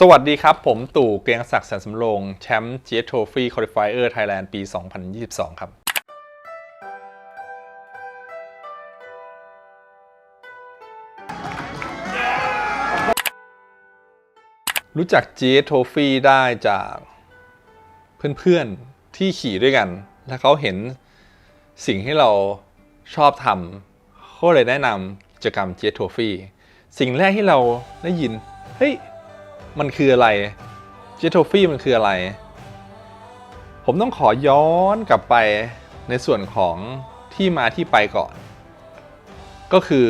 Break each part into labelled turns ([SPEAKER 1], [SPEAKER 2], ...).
[SPEAKER 1] สวัสดีครับ ผมตู่เกรียงศักดิ์แสนสำโรงแชมป์ GS Trophy Qualifier Thailand ปี 2022 ครับ รู้จัก GS Trophy ได้จากเพื่อนๆที่ขี่ด้วยกัน แล้วเขาเห็นสิ่งที่เราชอบทำเขาเลยแนะนำกิจกรรม GS Trophy สิ่งแรกที่เราได้ยิน เฮ้ย มันคืออะไร GS Trophy มันคืออะไร ผมต้องขอย้อนกลับไปในส่วนของที่มาที่ไปก่อน ก็คือ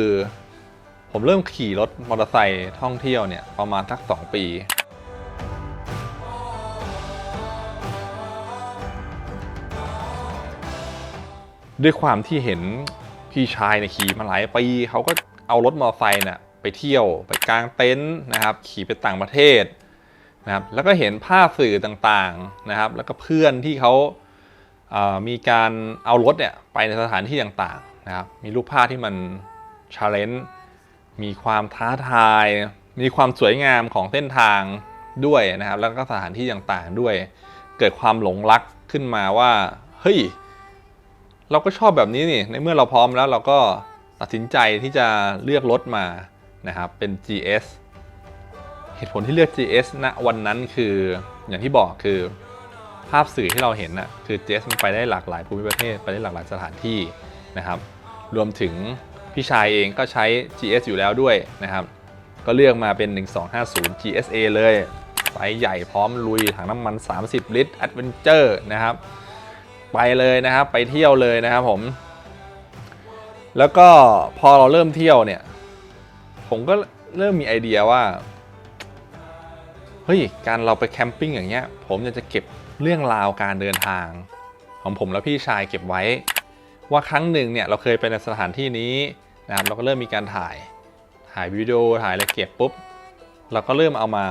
[SPEAKER 1] ผมเริ่มขี่รถมอเตอร์ไซค์ท่องเที่ยวเนี่ย ประมาณสัก 2 ปี ด้วยความที่เห็นพี่ชายเนี่ยขี่มาหลายปีเขาก็เอารถมอเตอร์ไซค์เนี่ย ไปเที่ยวไปกลางเต็นท์นะครับ ขี่ไปต่างประเทศนะครับ แล้วก็เห็นภาพสื่อต่างๆนะครับ แล้วก็เพื่อนที่เขาเอ่อมีการเอารถเนี่ยไปในสถานที่ต่างๆนะครับ มีรูปภาพที่มันชาเลนจ์มีความท้าทาย มีความสวยงามของเส้นทางด้วยนะครับ แล้วก็สถานที่ต่างๆด้วย เกิดความหลงรักขึ้นมาว่า เฮ้ย เราก็ชอบแบบนี้นี่ ในเมื่อเราพร้อมแล้วเราก็ตัดสินใจที่จะเลือกรถมา นะครับเป็น GS เหตุผลที่เลือก GS ณวันนั้นคืออย่างที่บอกคือภาพสื่อที่เราเห็นน่ะคือ GS มันไปได้หลากหลายภูมิประเทศไปได้หลากหลายสถานที่นะครับ รวมถึงพี่ชายเองก็ใช้ GS อยู่แล้วด้วยนะครับ ก็เลือกมาเป็น 1250 GSA เลยไซส์ใหญ่พร้อมลุยถังน้ำมัน 30 ลิตร Adventure นะครับ ไปเลยนะครับ ไปเที่ยวเลยนะครับผม แล้วก็พอเราเริ่มเที่ยวเนี่ย ผมก็เริ่มมีไอเดียว่า เฮ้ย การเราไปแคมปิ้งอย่างเงี้ย ผมอยากจะเก็บเรื่องราวการเดินทาง ของผมและพี่ชายเก็บไว้ ว่าครั้งหนึ่งเนี่ยเราเคยไปในสถานที่นี้นะครับเราก็เริ่มมีการถ่ายถ่ายวิดีโอถ่ายอะไรเก็บปุ๊บ เราก็เริ่มเอามา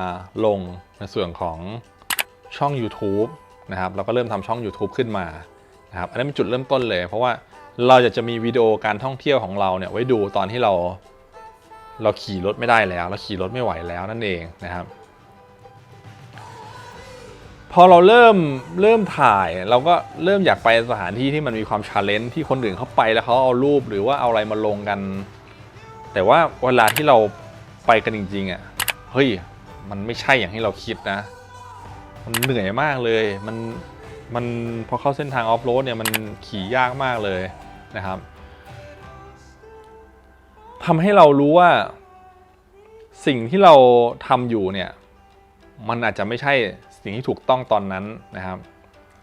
[SPEAKER 1] ลงในส่วนของช่อง YouTube นะครับเราก็เริ่มทำช่อง YouTube ขึ้นมานะครับอันนั้เป็นจุดเริ่มต้นเลย เพราะว่าเราอยากจะมีวิดีโอการท่องเที่ยวของเราเนี่ยไว้ดูตอนที่เรา เราขี่รถไม่ได้แล้ว เราขี่รถไม่ไหวแล้วนั่นเองนะครับ พอเราเริ่มเริ่มถ่าย เราก็เริ่มอยากไปสถานที่ที่มันมีความชาเลนจ์ที่คนอื่นเขาไปแล้วเขาเอารูปหรือว่าเอาอะไรมาลงกัน แต่ว่าเวลาที่เราไปกันจริงๆอะเฮ้ยมันไม่ใช่อย่างที่เราคิดนะ มันเหนื่อยมากเลย มันมันพอเข้าเส้นทางออฟโรดเนี่ยมันขี่ยากมากเลยนะครับ ทำให้เรารู้ว่าสิ่งที่เราทำอยู่เนี่ย มันอาจจะไม่ใช่สิ่งที่ถูกต้องตอนนั้นนะครับ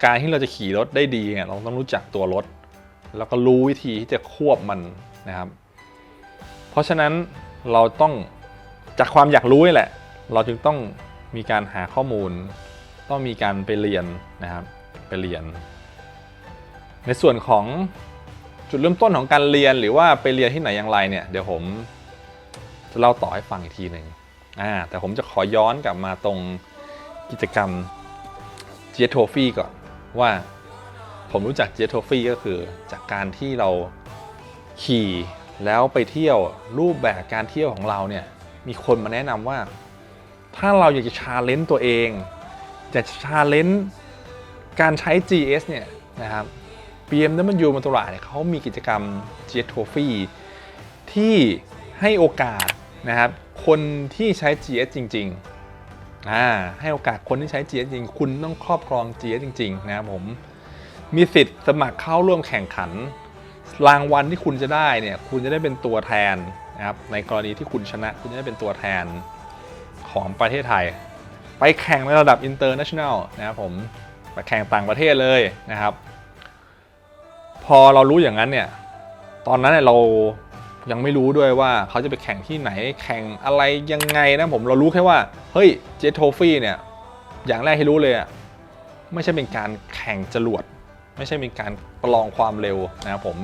[SPEAKER 1] การที่เราจะขี่รถได้ดีเนี่ยเราต้องรู้จักตัวรถ แล้วก็รู้วิธีที่จะควบมันนะครับ เพราะฉะนั้นเราต้องจากความอยากรู้นี่แหละ เราจึงต้องมีการหาข้อมูล ต้องมีการไปเรียนนะครับ ไปเรียน ในส่วนของ จุดเริ่มต้นของการเรียนหรือว่าไปเรียนที่ไหนอย่างไรเนี่ยเดี๋ยวผมจะเล่าต่อให้ฟังอีกทีหนึ่งอ่าแต่ผมจะขอย้อนกลับมาตรงกิจกรรม g e t o f y ก่อนว่าผมรู้จัก g e t o f y ก็คือจากการที่เราขี่แล้วไปเที่ยวรูปแบบการเที่ยวของเราเนี่ยมีคนมาแนะนำว่า ถ้าเราอยากจะชาเลนจ์ตัวเองจะชาเลนจ์การใช้ GS เนี่ยนะครับ BMW มอเตอร์เนี่ยเขามีกิจกรรม GS Trophy ที่ให้โอกาสนะครับคนที่ใช้ GS จริงๆอ่าให้โอกาสคนที่ใช้ GS จริง คุณต้องครอบครอง GS จริงๆนะครับผมมีสิทธิ์สมัครเข้าร่วมแข่งขัน รางวัลที่คุณจะได้เนี่ยคุณจะได้เป็นตัวแทนนะครับในกรณีที่คุณชนะคุณจะได้เป็นตัวแทนของประเทศไทย ไปแข่งในระดับ international นะครับผมไปแข่งต่างประเทศเลยนะครับ อเรารู้อย่างนั้นเนี่ย ตอนนั้นเนี่ยเรายังไม่รู้ด้วยว่าเขาจะไปแข่งที่ไหนแข่งอะไรยังไงนะผมเรารู้แค่ว่า เฮ้ยเจตโทฟี่เนี่ย อย่างแรกที่รู้เลยอะไม่ใช่เป็นการแข่งจรวด ไม่ใช่เป็นการประลองความเร็วนะครับผม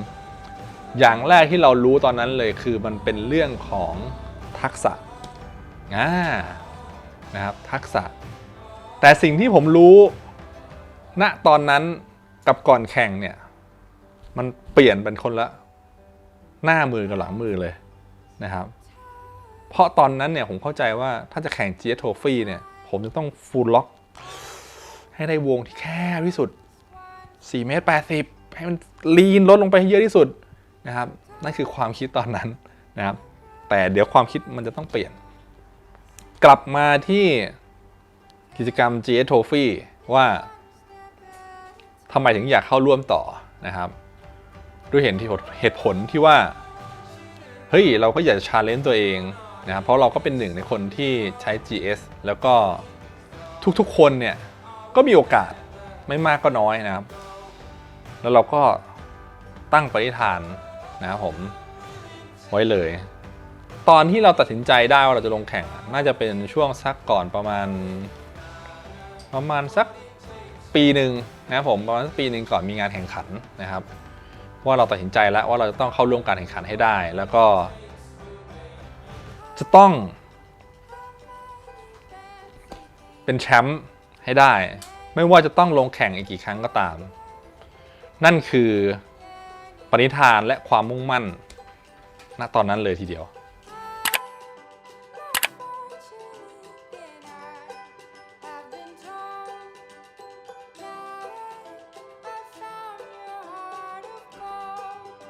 [SPEAKER 1] อย่างแรกที่เรารู้ตอนนั้นเลยคือมันเป็นเรื่องของทักษะอ่านะครับทักษะ แต่สิ่งที่ผมรู้ณตอนนั้นกับก่อนแข่งเนี่ย มันเปลี่ยนเป็นคนละหน้ามือกับหลังมือเลยนะครับ เพราะตอนนั้นเนี่ยผมเข้าใจว่าถ้าจะแข่ง GS Trophy เนี่ย ผมจะต้องฟูลล็อก ให้ได้วงที่แคบที่สุด 4 เมตร 80 ให้มันลีนลดลงไปให้เยอะที่สุดนะครับ นั่นคือความคิดตอนนั้นนะครับ แต่เดี๋ยวความคิดมันจะต้องเปลี่ยน กลับมาที่กิจกรรม GS Trophy ว่าทำไมถึงอยากเข้าร่วมต่อนะครับ ด้วยเหตุที่เหตุผลที่ว่า เฮ้ย เราก็อยากจะชาเลนจ์ตัวเองนะครับเพราะเราก็เป็นหนึ่งในคนที่ใช้ GS แล้วก็ทุกๆคนเนี่ย ก็มีโอกาสไม่มากก็น้อยนะครับ แล้วเราก็ตั้งปณิธานนะครับผมไว้เลย ตอนที่เราตัดสินใจได้ว่าเราจะลงแข่ง น่าจะเป็นช่วงสักก่อนประมาณ ประมาณสักปีหนึ่งนะครับผมประมาณสักปีหนึ่งก่อนมีงานแข่งขันนะครับ ว่าเราตัดสินใจแล้วว่าเราจะต้องเข้าร่วมการแข่งขันให้ได้ แล้วก็ จะต้อง เป็นแชมป์ให้ได้ ไม่ว่าจะต้องลงแข่งอีกกี่ครั้งก็ตาม นั่นคือปณิธานและความมุ่งมั่นณตอนนั้นเลยทีเดียว